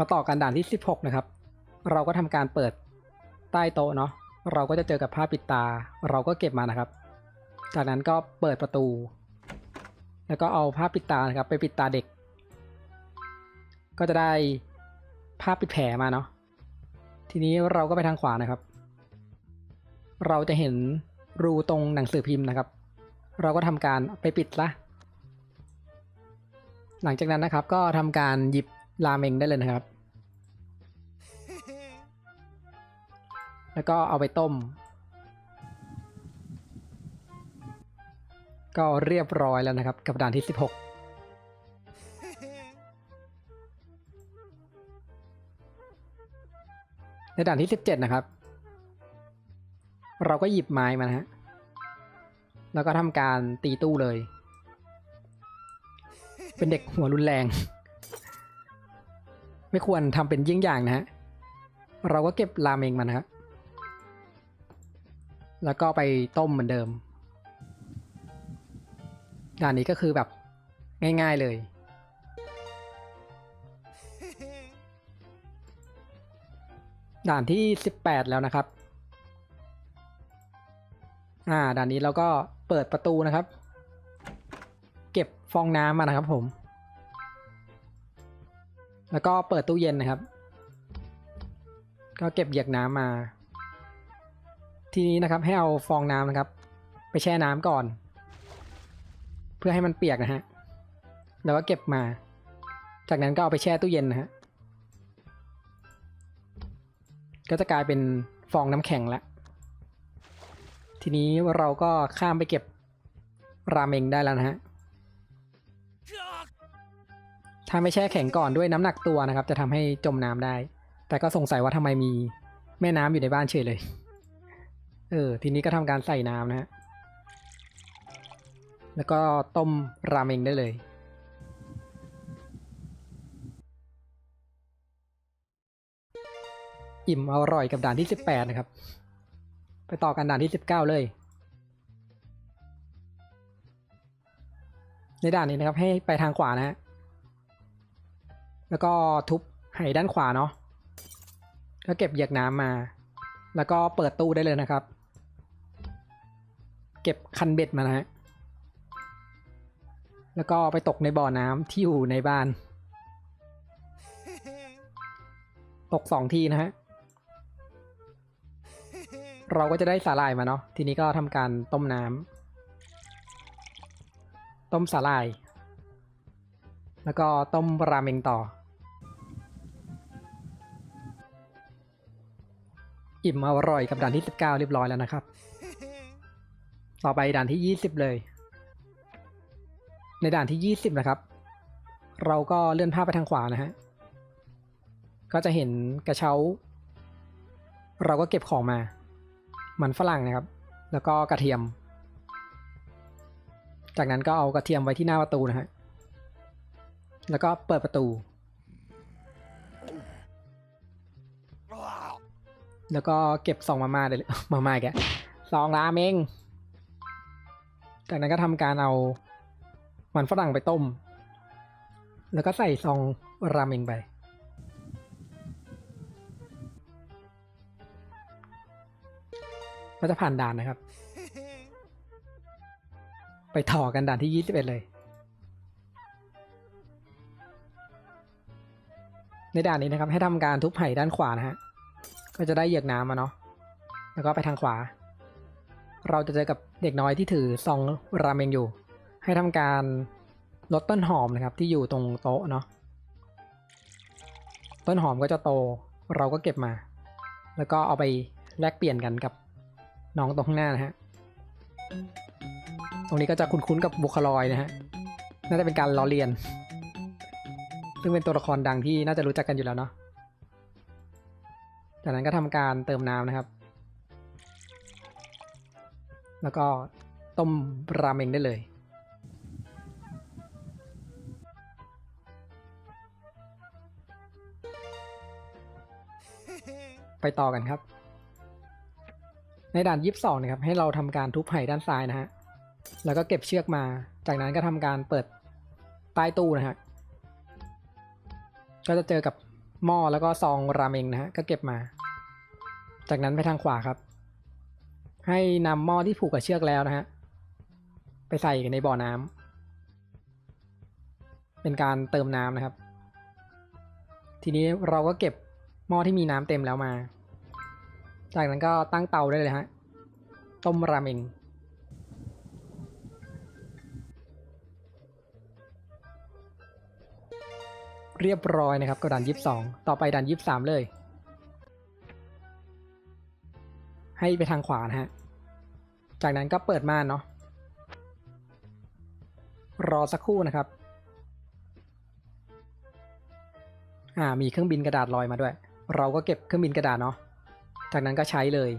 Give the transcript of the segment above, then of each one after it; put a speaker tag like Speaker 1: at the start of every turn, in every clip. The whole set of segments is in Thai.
Speaker 1: มาต่อกันด่านที่ 16 นะครับ เราก็ทำการเปิดใต้โต๊ะเนาะเราก็จะเจอกับผ้าปิดตา เราก็เก็บมานะครับ จากนั้นก็เปิดประตู แล้วก็เอาผ้าปิดตานะครับ ไปปิดตาเด็ก ก็จะได้ผ้าปิดแผลมาเนาะทีนี้เราก็ไปทางขวานะครับ เราจะเห็นรูตรงหนังสือพิมพ์นะครับ เราก็ทำการไปปิดละหลังจากนั้นนะครับก็ทำการหยิบราเมงได้เลยนะครับ แล้วก็เอาไปต้ม ก็เรียบร้อยแล้วนะครับ กับด่านที่ 16ในด่านที่17นะครับ เราก็หยิบไม้มานะฮะ แล้วก็ทำการตีตู้เลย เป็นเด็กหัวรุนแรง ไม่ควรทำเป็นยิ่งอย่างนะฮะ เราก็เก็บราเมงมานะครับ แล้วก็ไปต้มเหมือนเดิม ด่านนี้ก็คือแบบง่าย ๆเลย ด่านที่ 18 แล้วนะครับ อ่า ด่านนี้เราก็เปิดประตูนะครับ เก็บฟองน้ำมานะครับผม แล้วก็เปิดตู้เย็นนะครับ ก็เก็บเหยือกน้ำมา ทีนี้นะครับให้เอาฟองน้ำนะครับ ไปแช่น้ำก่อน เพื่อให้มันเปียกนะฮะแล้วก็เก็บมา จากนั้นก็เอาไปแช่ตู้เย็นนะฮะก็จะกลายเป็นฟองน้ำแข็งล้วทีนี้เราก็ข้ามไปเก็บราเมงได้แล้วนะฮะถ้าไม่แช่แข็งก่อนด้วยน้ำหนักตัวนะครับ จะทำให้จมน้ำได้ แต่ก็สงสัยว่าทำไมมีแม่น้ำอยู่ในบ้านเฉยเลย เออ ทีนี้ก็ทำการใส่น้ำนะฮะ แล้วก็ต้มราเมงได้เลย อิ่มอร่อยกับด่านที่ 18 นะครับ ไปต่อกันด่านที่ 19 เลย ในด่านนี้นะครับให้ไปทางขวานะฮะ แล้วก็ทุบไหด้านขวาเนาะ ก็เก็บเหยือกน้ำมาแล้วก็เปิดตู้ได้เลยนะครับ เก็บคันเบ็ดมานะฮะ แล้วก็ไปตกในบ่อน้ำที่อยู่ในบ้าน ตกสองทีนะฮะ เราก็จะได้สาหร่ายมาเนาะ ทีนี้ก็ทำการต้มน้ำ ต้มสาหร่าย แล้วก็ต้มราเมงต่อ อิ่มอร่อยกับด่านที่ 19 เรียบร้อยแล้วนะครับ ต่อไปด่านที่20เลย ในด่านที่20นะครับ เราก็เลื่อนภาพไปทางขวานะฮะ ก็จะเห็นกระเช้า เราก็เก็บของมา มันฝรั่งนะครับ แล้วก็กระเทียม จากนั้นก็เอากระเทียมไว้ที่หน้าประตูนะฮะ แล้วก็เปิดประตู แล้วก็เก็บซองมาม่าได้เลยมาม่าแกซองราเมง จากนั้นก็ทำการเอามันฝรั่งไปต้ม แล้วก็ใส่ซองราเมงไป ก็จะผ่านด่านนะครับ ไปต่อกันด่านที่ 21 เลย ในด่านนี้นะครับให้ทำการทุบไห่ด้านขวานะฮะ ก็จะได้เหยือกน้ำมาเนาะ แล้วก็ไปทางขวา เราจะเจอกับเด็กน้อยที่ถือซองราเมงอยู่ ให้ทำการลดต้นหอมนะครับที่อยู่ตรงโต๊ะเนาะต้นหอมก็จะโตเราก็เก็บมา แล้วก็เอาไปแลกเปลี่ยนกันกับน้องตรงข้างหน้านะฮะตรงนี้ก็จะคุ้นๆกับบุคลอยนะฮะน่าจะเป็นการล้อเลียน ซึ่งเป็นตัวละครดังที่น่าจะรู้จักกันอยู่แล้วเนาะจากนั้นก็ทำการเติมน้ำนะครับ แล้วก็ต้มราเมงได้เลย ไปต่อกันครับ ในด่านยีิบสองนะครับให้เราทำการทุบไห่ด้านซ้ายนะฮะแล้วก็เก็บเชือกมา จากนั้นก็ทำการเปิดใต้ตู้นะฮะก็จะเจอกับหม้อแล้วก็ซองราเมงนะฮะก็เก็บมา จากนั้นไปทางขวาครับ ให้นำหม้อที่ผูกกับเชือกแล้วนะฮะไปใส่ในบ่อน้ำเป็นการเติมน้ำนะครับ ทีนี้เราก็เก็บหม้อที่มีน้ำเต็มแล้วมา จากนั้นก็ตั้งเตาได้เลยฮะต้มราเมงเรียบร้อยนะครับกับด่านยี่สิบสองต่อไปด่านยี่สิบสามเลย ให้ไปทางขวานะฮะ จากนั้นก็เปิดม่านเนาะ รอสักครู่นะครับ อ่า มีเครื่องบินกระดาษลอยมาด้วย เราก็เก็บเครื่องบินกระดาษเนาะ จากนั้นก็ใช้เลย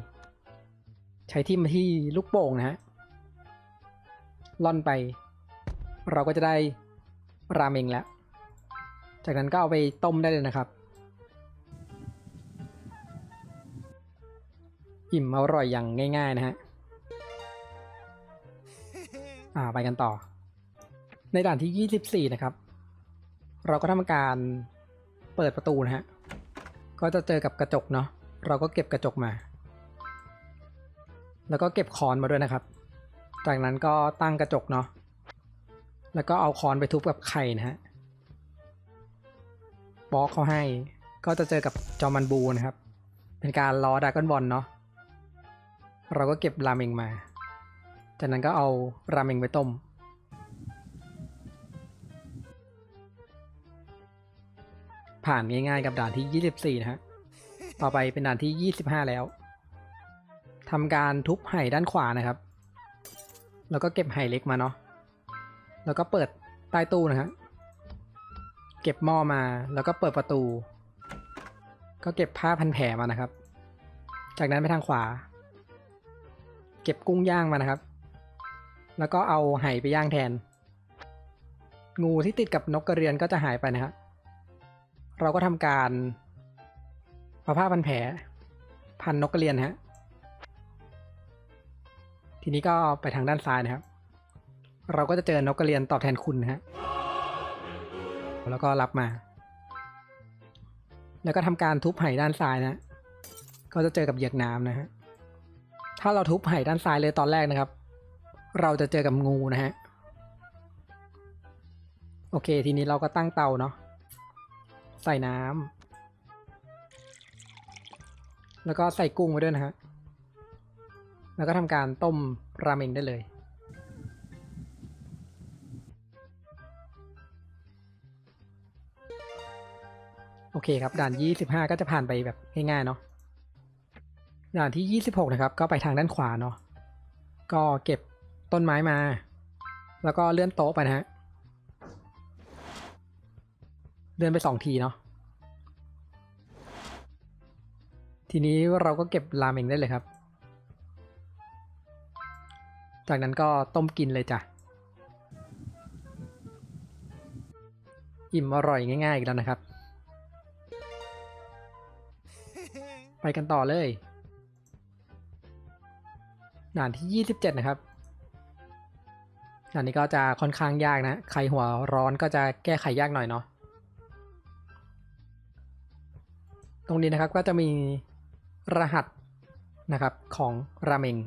Speaker 1: ใช้ที่มาที่ลูกโป่งนะฮะ ล่อนไป เราก็จะได้ราเมงแล้ว จากนั้นก็เอาไปต้มได้เลยนะครับ อิ่มอร่อยอย่างง่าย ๆ นะฮะ อ่าไปกันต่อ ในด่านที่ 24 นะครับ เราก็ทำการเปิดประตูนะฮะ ก็จะเจอกับกระจกเนาะ เราก็เก็บกระจกมา แล้วก็เก็บคอนมาด้วยนะครับ จากนั้นก็ตั้งกระจกเนาะ แล้วก็เอาคอนไปทุบกับไข่นะฮะบล็อกเขาให้ ก็จะเจอกับจอมันบูนะครับ เป็นการล้อดากอนบอลเนาะ เราก็เก็บราเมงมา จากนั้นก็เอาราเมงไปต้ม ผ่านง่ายๆกับด่านที่ 24 นะฮะ ต่อไปเป็นด่านที่ 25 แล้วทำการทุบไห่ด้านขวานะครับ แล้วก็เก็บไห่เล็กมาเนาะ แล้วก็เปิดใต้ตู้นะฮะ เก็บหม้อมา แล้วก็เปิดประตู ก็เก็บผ้าพันแผลมานะครับ จากนั้นไปทางขวา เก็บกุ้งย่างมานะครับ แล้วก็เอาไห่ไปย่างแทน งูที่ติดกับนกกระเรียนก็จะหายไปนะครับเราก็ทำการเอาผ้าพันแผลพันนกกระเรียนฮะทีนี้ก็ไปทางด้านซ้ายนะครับ เราก็จะเจอนกกระเรียนตอบแทนคุณนะฮะแล้วก็รับมา แล้วก็ทำการทุบไห่ด้านซ้ายนะ ก็จะเจอกับเหยือกน้ำนะฮะ ถ้าเราทุบไห่ด้านซ้ายเลยตอนแรกนะครับ เราจะเจอกับงูนะฮะ โอเค ทีนี้เราก็ตั้งเตาเนาะ ใส่น้ำ แล้วก็ใส่กุ้งไว้ด้วยนะฮะ แล้วก็ทำการต้มราเมงได้เลยโอเคครับด่าน 25 ก็จะผ่านไปแบบง่ายๆเนาะ ด่านที่ 26 นะครับ ก็ไปทางด้านขวาเนาะก็เก็บต้นไม้มา แล้วก็เลื่อนโต๊ะไปนะฮะเลื่อนไปสองทีเนาะทีนี้เราก็เก็บราเมงได้เลยครับ จากนั้นก็ต้มกินเลยจ้ะ อิ่มอร่อยง่ายๆอีกแล้วนะครับ ไปกันต่อเลย ด่านที่ 27 นะครับด่านนี้ก็จะค่อนข้างยากนะ ใครหัวร้อนก็จะแก้ไขยากหน่อยเนาะ ตรงนี้นะครับก็จะมีรหัสนะครับของราเมง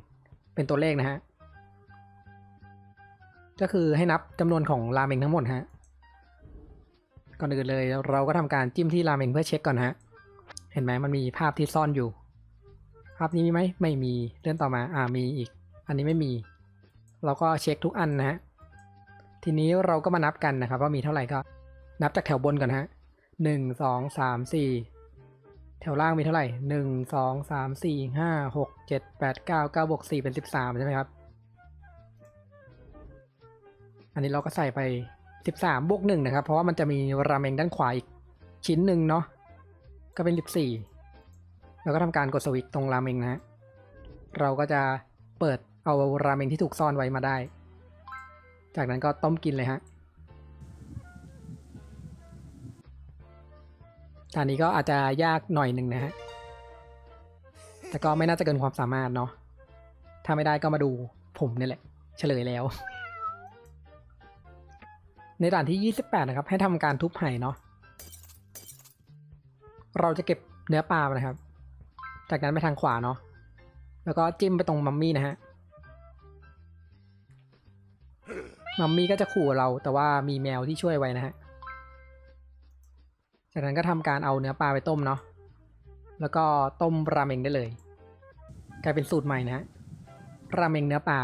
Speaker 1: เป็นตัวเลขนะฮะ ก็คือให้นับจำนวนของราเมงทั้งหมดฮะ ก่อนอื่นเลยเราก็ทำการจิ้มที่ราเมงเพื่อเช็คก่อนฮะ เห็นไหมมันมีภาพที่ซ่อนอยู่ ภาพนี้มีไหมไม่มีเลื่อนต่อมาอ่ามีอีก อันนี้ไม่มี เราก็เช็คทุกอันนะฮะทีนี้เราก็มานับกันนะครับว่ามีเท่าไหร่ก็ นับจากแถวบนก่อนฮะหนึ่งสองสามสี่แถวล่างมีเท่าไหร่หนึ่งสองสามสี่ห้าหกเจ็ดแปดเก้าเก้าบวกสี่เป็นสิบสามใช่ไหมครับ อันนี้เราก็ใส่ไปสิบสามบวกหนึ่งนะครับ เพราะว่ามันจะมีราเมงด้านขวาอีกชิ้นหนึ่งเนาะก็เป็นสิบสี่ แล้วก็ทำการกดสวิตช์ตรงราเมงนะฮะเราก็จะเปิดเอาราเมงที่ถูกซ่อนไว้มาได้ จากนั้นก็ต้มกินเลยฮะอันนี้ก็อาจจะยากหน่อยหนึ่งนะฮะ แต่ก็ไม่น่าจะเกินความสามารถเนาะ ถ้าไม่ได้ก็มาดูผมนี่แหละ เฉลยแล้ว ในด่านที่ 28 นะครับ ให้ทำการทุบไห่เนาะ เราจะเก็บเนื้อปลามานะครับ จากนั้นไปทางขวาเนาะแล้วก็จิ้มไปตรงมัมมี่นะฮะมัมมี่ก็จะขู่เราแต่ว่ามีแมวที่ช่วยไว้นะฮะจากนั้นก็ทำการเอาเนื้อปลาไปต้มเนาะแล้วก็ต้มราเมงได้เลย กลายเป็นสูตรใหม่นะฮะราเมงเนื้อปลา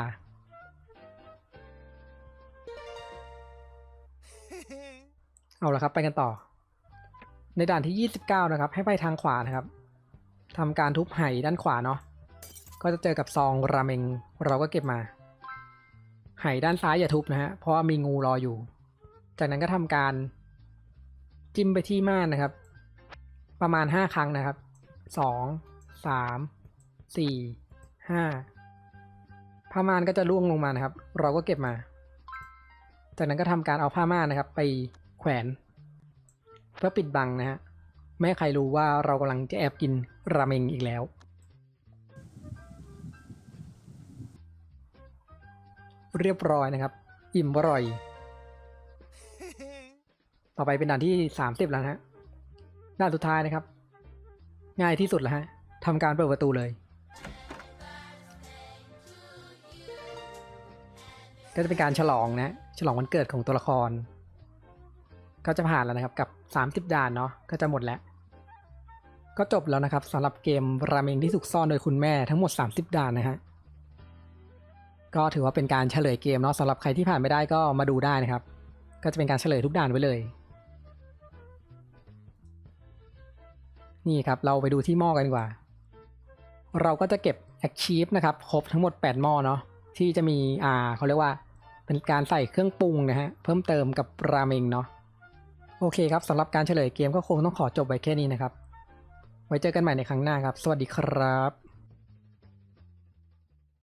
Speaker 1: เอาละครับไปกันต่อ ในด่านที่ 29 นะครับ ให้ไปทางขวานะครับ ทำการทุบไหด้านขวาเนาะก็จะเจอกับซองราเมงเราก็เก็บมาไหด้านซ้ายอย่าทุบนะฮะเพราะว่ามีงูรออยู่ จากนั้นก็ทำการจิ้มไปที่ม่านนะครับ ประมาณ 5 ครั้งนะครับ 2 3 4 5ผ้าม่านก็จะล่วงลงมานะครับ เราก็เก็บมา จากนั้นก็ทำการเอาผ้าม่านนะครับ ไปแขวน เพื่อปิดบังนะฮะ ไม่ให้ใครรู้ว่าเรากำลังจะแอบกินราเมงอีกแล้ว เรียบร้อยนะครับ อิ่มอร่อย ต่อไปเป็นด่านที่30แล้วนะฮะด่านสุดท้ายนะครับ ง่ายที่สุดแล้วฮะทำการเปิดประตูเลย ก็จะเป็นการฉลองนะ ฉลองวันเกิดของตัวละคร ก็จะผ่านแล้วนะครับ กับ 30 ด่านเนาะก็จะหมดแล้ว ก็จบแล้วนะครับสำหรับเกมราเมงที่ถูกซ่อนโดยคุณแม่ทั้งหมด 30 ด่านนะฮะก็ถือว่าเป็นการเฉลยเกมเนาะสำหรับใครที่ผ่านไม่ได้ก็มาดูได้นะครับ ก็จะเป็นการเฉลยทุกด่านไว้เลย นี่ครับเราไปดูที่หม้อกันดีกว่า เราก็จะเก็บ Achieve นะครับครบทั้งหมด 8 หม้อเนาะที่จะมีอ่าเขาเรียกว่าเป็นการใส่เครื่องปรุงนะฮะเพิ่มเติมกับราเมงเนาะโอเคครับสำหรับการเฉลยเกมก็คงต้องขอจบไว้แค่นี้นะครับ ไว้เจอกันใหม่ในครั้งหน้าครับ สวัสดีครับ